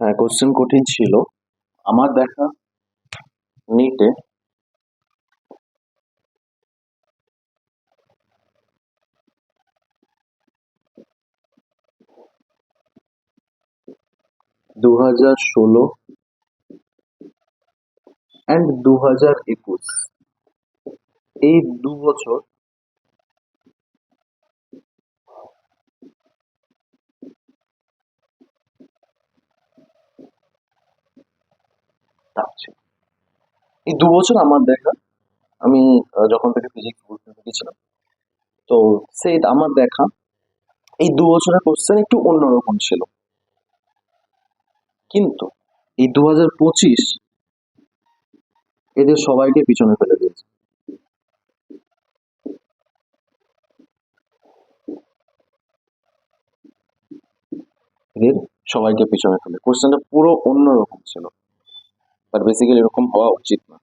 হ্যাঁ কোশ্চেন কঠিন ছিল। আমার দেখা নিটে দু হাজার ষোলো অ্যান্ড দু হাজার একুশ। এই দু বছর ছিল। এই দু বছর আমার দেখা, আমি যখন থেকে ফিজিক্স পড়তে শিখেছিলাম তো সেই আমার দেখা, এই দু বছরের কোশ্চেন একটু অন্যরকম ছিল। কিন্তু এই দু হাজার পঁচিশ এদের সবাইকে পিছনে ফেলে দিয়েছে। এদের সবাইকে পিছনে ফেলে। কোশ্চেনটা পুরো অন্যরকম ছিল। বাট বেসিক্যালি এরকম হওয়া উচিত না।